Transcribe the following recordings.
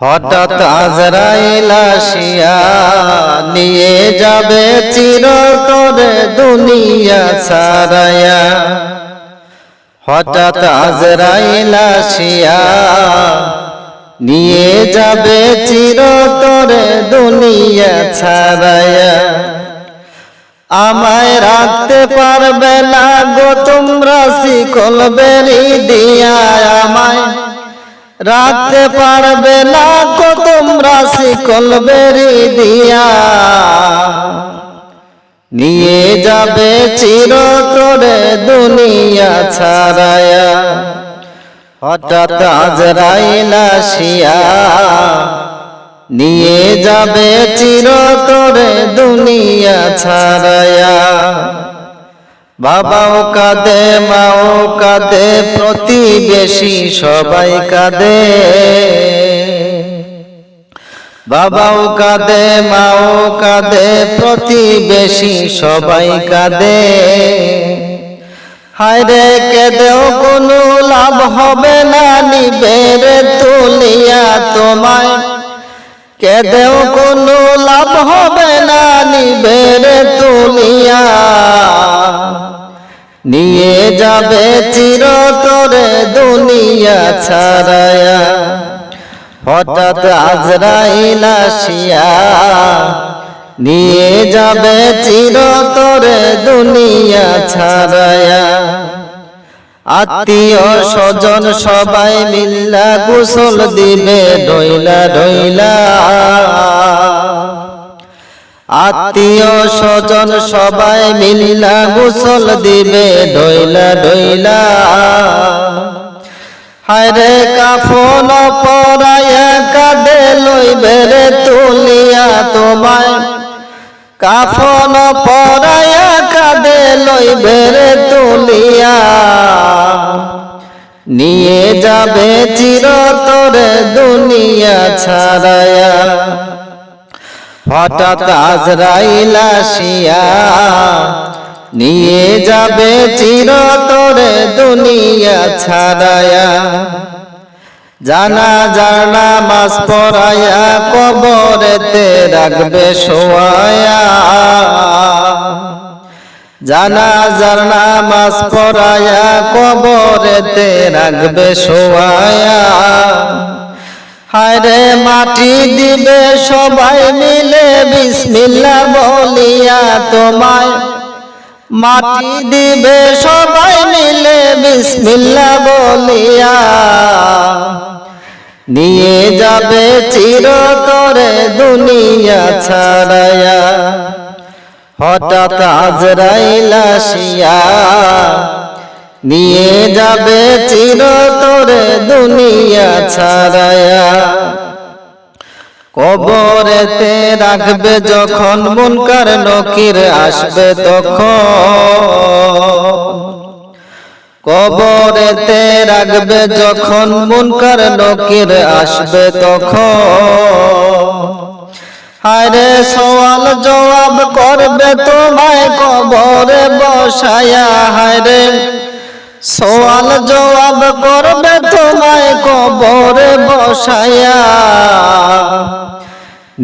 হঠাৎ আজরাইল নিয়ে যাবে চিরতরে দুনিয়া ছাড়ায়া হঠাৎ আজরাইল নিয়ে যাবে চিরতরে দুনিয়া ছাড়ায়া আমায় রাখতে পারবে না গো তোমরা শিকল বেরি দিয়া আমায়। রাখতে পারবে না গো তোমরা শিকল বেরি দিয়া। নিয়ে যাবে চিরতরে দুনিয়া ছাড়ায়া। হঠাৎ আজরাইল আসিয়া। নিয়ে যাবে চিরতরে দুনিয়া ছাড়ায়া। বাবাও কাঁদে, মাও কাঁদে, প্রতিবেশী সবাই কাঁদে। বাবাও কাঁদে, মাও কাঁদে, প্রতিবেশী সবাই কাঁদে। হায়রে কেঁদেও কোনো লাভ হবে না নিবেরে তুলিয়া তোমায়। কেঁদেও কোনো লাভ হবে না নিবেরে তুলিয়া নিয়ে যাবে চিরতরে দুনিয়া ছাড়ায়া। হঠাৎ আজরাইল আসিয়া নিয়ে যাবে চিরতরে দুনিয়া ছাড়ায়া। আত্মীয় স্বজন সবাই মিল্লা কুশল দিবে ডইলা ডইলা। আত্মীয় স্বজন সবাই মিল্লা কুশল দিবে ডইলা ডইলা। হায়রে কাফন পরায়া কাঁদে লইবে রে তুলিয়া তোমায়। কাফন পরায়া কাঁদে লইবে রে তুলিয়া নিয়ে যাবে চিরতরে দুনিয়া ছাড়ায়া। হঠাৎ আজরাইল আসিয়া, নিয়ে যাবে চিরতরে দুনিয়া ছাড়ায়া। জানা জানা মাস পরায়া কবরেতে রাখবে শোয়ায়া। জানা জানা মাস পরায়া কবরেতে রাখবে শোয়ায়া। হায়রে মাটি দিবে সবাই মিলে বিসমিল্লা বলিয়া তোমায়। মাটি দিবে সবাই মিলে বিসমিল্লা বলিয়া। নিয়ে যাবে চিরতরে দুনিয়া ছাড়ায়া। হঠাৎ আজরাইল আসিয়া নিয়ে যাবে চিরতরে দুনিয়া ছাড়ায়া। কবরেতে রাখবে যখন মুনকার নকির আসবে তখন। কবরেতে রাখবে যখন মুনকার নকির আসবে তখন। হায়রে সওয়াল জবাব করবে তোমায় কবরে বসায়া, হায়রে সওয়াল জবাব করবে তোমায় কবরে বসায়া।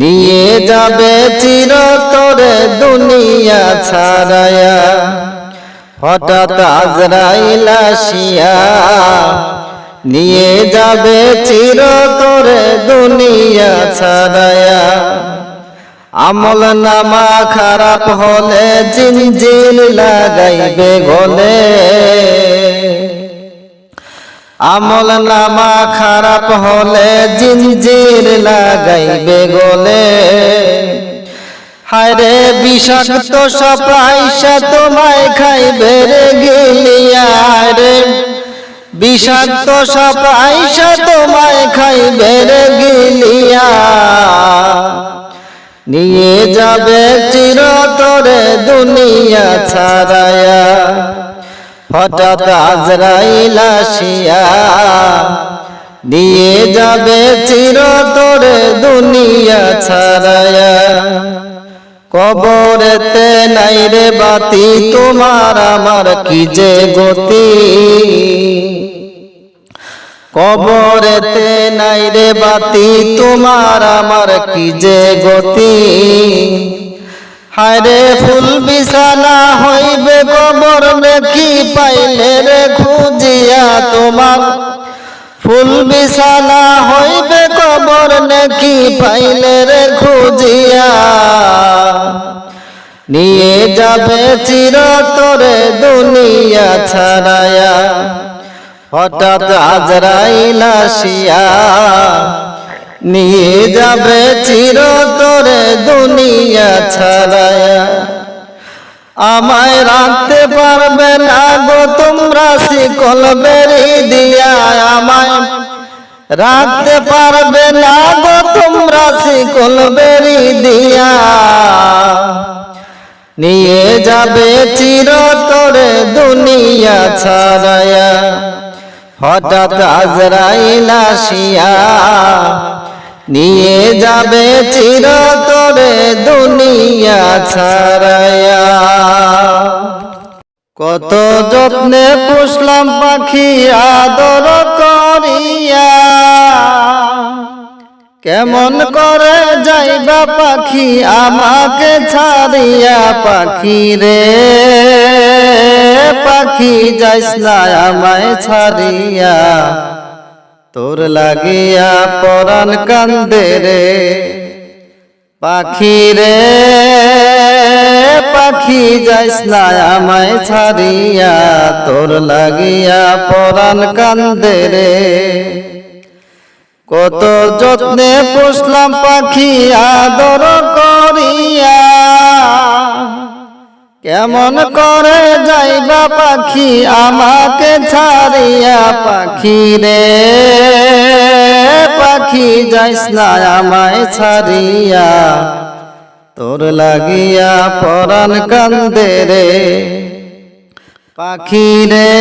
নিয়ে যাবে চিরতরে দুনিয়া ছাড়ায়া, হঠাৎ আজরাইল আসিয়া। নিয়ে যাবে চিরতরে দুনিয়া ছাড়ায়া। আমল নামা খারাপ হলে জিনজিল লাগাইবে গলে। আমল নামা খারাপ হলে জিন জিনজির লাগাইবে গলে। হায়রে বিষাক্ত সপাইসা তোমায় খাইবে রে গিলিয়া। রে বিষাক্ত সপাইসা তোমায় খাইবে রে গিলিয়া। নিয়ে যাবে চিরতরে দুনিয়া ছাড়ায়া। হঠাৎ আজরাইল আসিয়া। নিয়ে যাবে চিরতরে দুনিয়া ছাড়ায়া। কবরেতে নাই রে বাতি তোমার আমার কি যে গতি? কবরেতে নাই রে বাতি, তোমার আমার কি যে গতি? হায়রে ফুল বিছানা হইবে কবর কি পাইলে রে খুঁজিয়া তোমার। ফুল বিছানা হইবে কবর কি পাইলে রে খুঁজিয়া। নিয়ে যাবে চিরতরে দুনিয়া ছাড়ায়া। হঠাৎ আজরাইল আসিয়া নিয়ে যাবে চিরতরে দুনিয়া ছাড়ায়া। আমায় রাখতে পারবে না গো তোমরা শিকল দিয়া। আমায় রাখতে পারবে না গো তোমরা শিকল দিয়া। নিয়ে যাবে চিরতরে দুনিয়া ছাড়ায়া। হঠাৎ আজরাইল আসিয়া নিয়ে যাবে চিরতরে দুনিয়া ছাড়ায়া কত যত্নে পুষলাম পাখি আদর করিয়া। কেমন করে যাইবা পাখি আমাকে ছাড়িয়া পাখি রে। পাখি যাইস না আমায় ছাড়িয়া। তোর লাগিয়া পরাণ কান্দে রে। পাখি রে, পাখি যাইস না আমায় ছাড়িয়া। তোর লাগিয়া পরাণ কান্দে রে। কত যত্নে পুষলাম পাখি আদর করিয়া। কেমন করে যাইবা পাখি আমাকে ছাড়িয়া পাখি রে। পাখি যাইস না আমায় ছাড়িয়া। তোর লাগিয়া পরাণ কান্দে রে। পাখি রে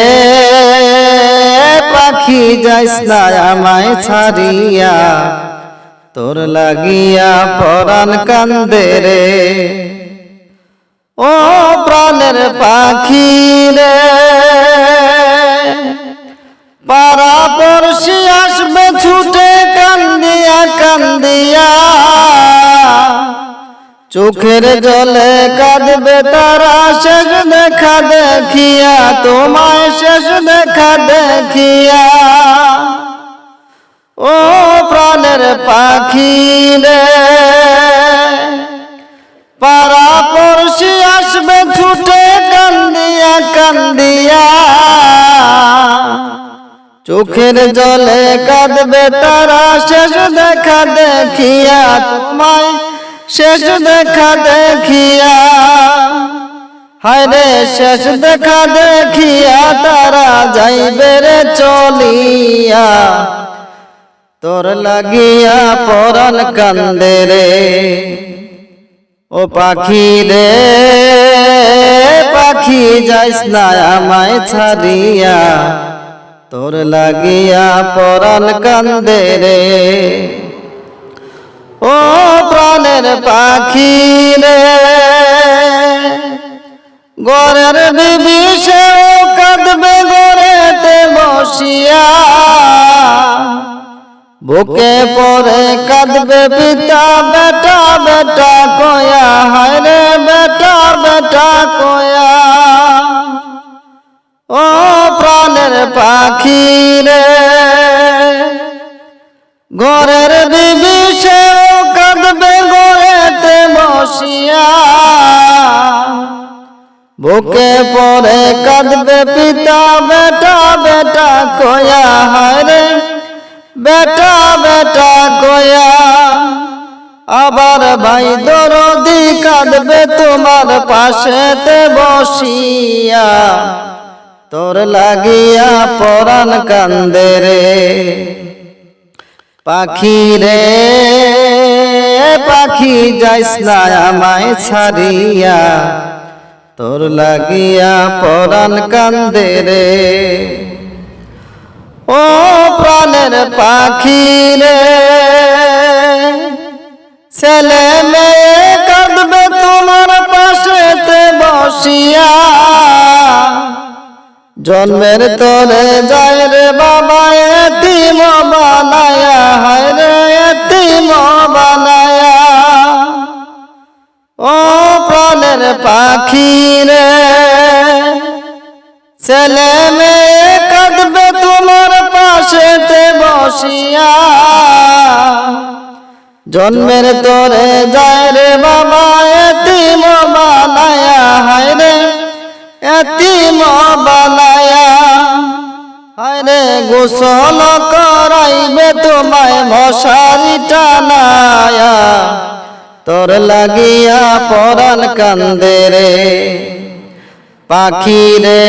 পাখি যাইস না আমায় ছাড়িয়া। তোর লাগিয়া পরাণ কান্দে রে। ও প্রাণের পাখি রে পাড়া পড়শি আসবে ছুটে কান্দিয়া কান্দিয়া। চোখের জলে কাঁদবে তারা, শেষ দেখা দেখিয়া, তোমায় শেষ দেখা দেখিয়া। ও প্রাণের পাখি রে পাড়া পড়শি আসবে ছুটে কান্দিয়া কান্দিয়া। চোখের জলে কাঁদবে তারা, শেষ দেখা দেখিয়া তোমায়, শেষ দেখা দেখিয়া। হায়রে, শেষ দেখা দেখিয়া তারা যাইবে রে চলিয়া। তোর লাগিয়া পরাণ কান্দে রে। ও পাখি রে, পাখি যাইস না আমায় ছাড়িয়া। তোর লাগিয়া পরাণ কান্দে রে। ও প্রাণের পাখি রে গরের সেও কাঁদবে গরেতে বসিয়া। বুকে পরে কাঁদবে পিতা বেটা বেটা কয়া। হায় রে বেটা বেটা কয়া। ও প্রাণের পাখি রে। ঘরের বিবি সেও কাঁদবে গড়েতে বসিয়া। বুকে পরে কাঁদবে পিতা বেটা বেটা কয়া। হারে বেটা বেটা কয়া আবার ভাই দরদি কাঁদবে তোমার পাশেতে বসিয়া। তোর লাগিয়া পরাণ কান্দে রে পাখি রে পাখি যাইস না আমায় ছাড়িয়া। তোর লাগিয়া পরাণ কান্দে রে ও প্রাণের পাখি রে ছেলে মেয়ে কাঁদবে তোমার পাশেতে বসিয়া। জন্মের তরে যায় রে বাবা, এতিম বানায়া, হায় রে এতিম বানায়া। ও প্রাণের পাখি রে ছেলে মেয়ে কাঁদবে পাশেতে বসিয়া, জন্মের তোরে যায় রে বাবা, এতিম বানায়া, হায় রে, এতিম বানায়া। হায় রে, গোসল করাইবে তোমায় মশারি টানায়া। তোর লাগিয়া পরাণ কান্দে রে, পাখি রে।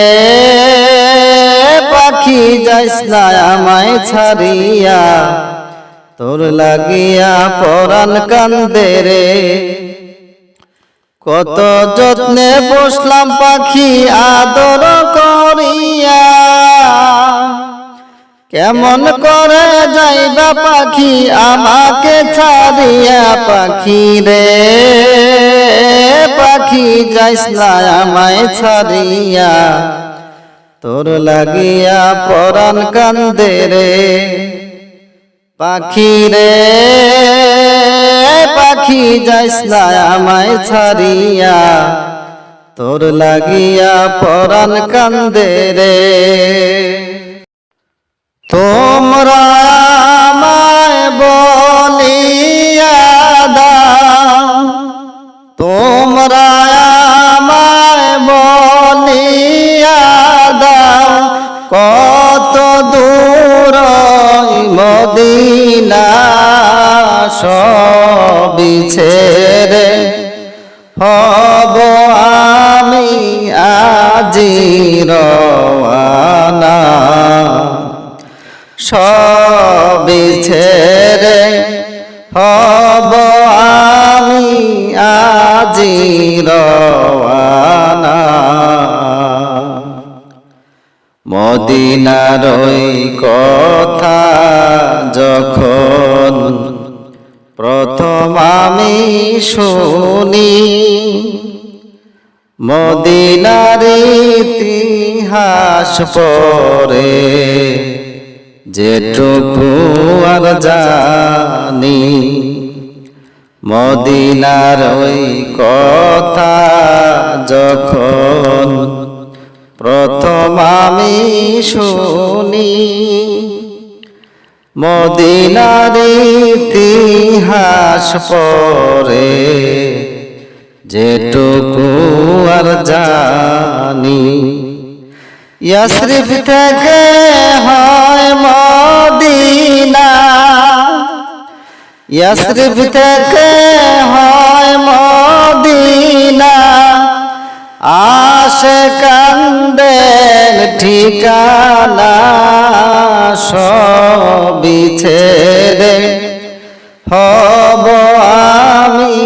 পাখি যাইস না আমায় ছাড়িয়া। তোর লাগিয়া পরাণ কান্দে রে। কত যত্নে বসলাম পাখি আদর করিয়া। কেমন করে যাইবা পাখি আমাকে ছাড়িয়া পাখি রে। পাখি যাইস না আমায় ছাড়িয়া। তোর লাগিয়া পরাণ কান্দে রে। পাখি রে, পাখি যাইস না আমায় ছাড়িয়া। তোর লাগিয়া পরাণ কান্দে রে। তোমরা আমায় বলিয়া দাও। মদিনার কথা যখন প্রথম আমি শুনি, মদিনার ইতিহাস পরে যেটুকু আর জানি, মদিনার ওই কথা যখন প্রথম আমি শুনি, মদিনার ইতিহাস পরে যেটুকু আর জানি। ইয়াসরিফ থেকে হয় মদিনা, ইয়াসরিফ থেকে হয় মদিনা। আশে কান্দের ঠিকানা সবি ছেড়ে হব আমি।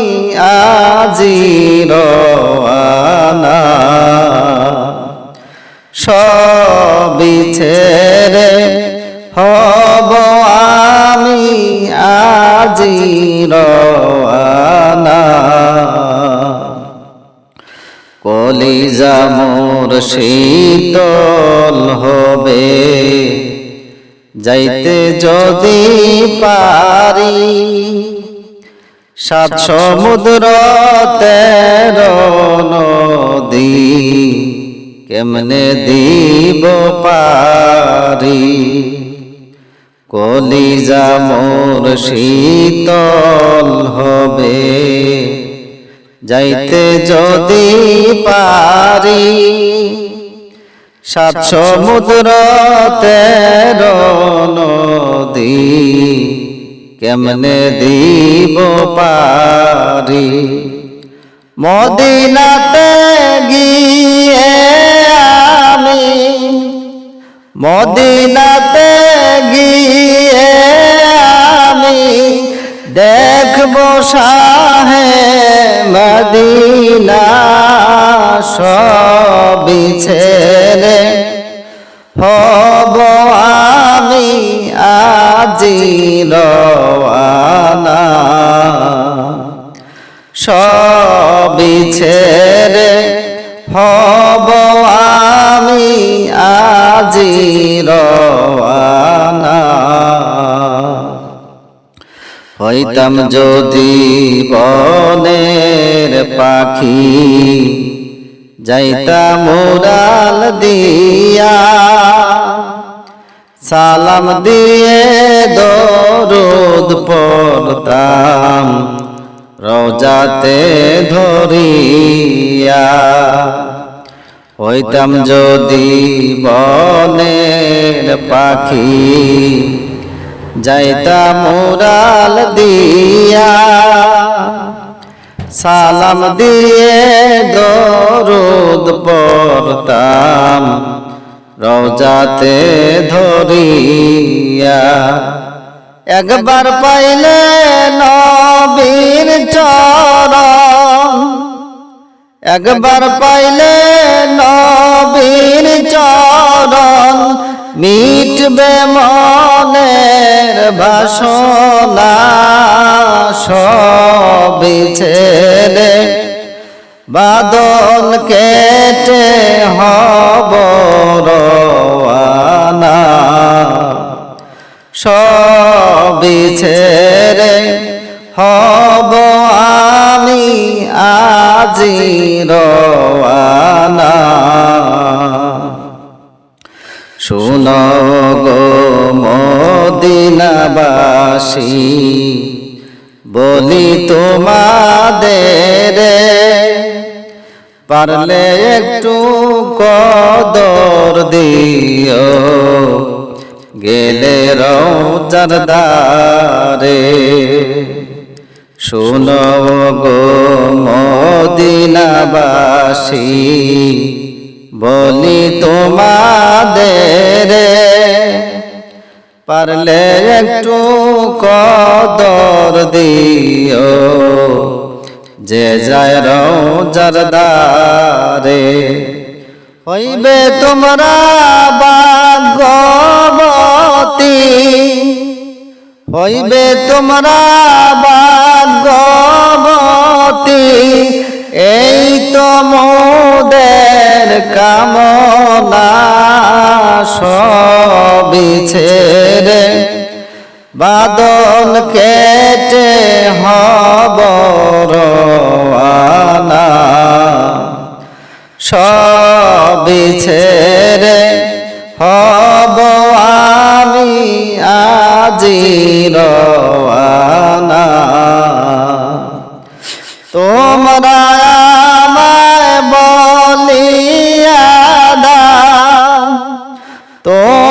শীতল হবে। যাইতে যদি পারি, সাত সমুদ্র তেরো নদী কেমনে দিব পারি? কলিজা মোর শীতল হবে। যাইতে যদি পারি সাত সমুদ্র তেরো নদী কেমনে দিব পারি? মদিনাতে গিয়ে আমি, মদিনাতে গিয়ে আমি দেখব শাহে হইতাম যদি বনের পাখি যাইতাম উড়াল দিয়া সালাম দিয়ে দরুদ পড়তাম রোজাতে ধরিয়া। হইতাম যদি বনের পাখি যাইতাম উড়াল দিয়া সালাম দিয়ে দরুদ পড়তাম রোজাতে ধরিয়া। একবার পাইলে নবীর চরণ একবার পাইলে নবীর চরণ মিটবে মনের বাসনা, সবই ছেড়ে বাদল কেটে হব রওয়ানা। সবই ছেড়ে হব আমি আজি রওয়ানা শুনো গো মদিনাবাসী, বলি তোমাদের, পারলে একটু কদর দিও, গেলে রৌজার দারে শুনো গো মদিনাবাসী, বলি তোমাদের, পারলে একটু কদর দিও, যে যায় রৌজার দারে হইবে তোমরা ভাগ্যবতী, হইবে তোমরা ভাগ্যবতী। এই তো মোদের কামনা সবি ছেড়ে বাদল তোমরা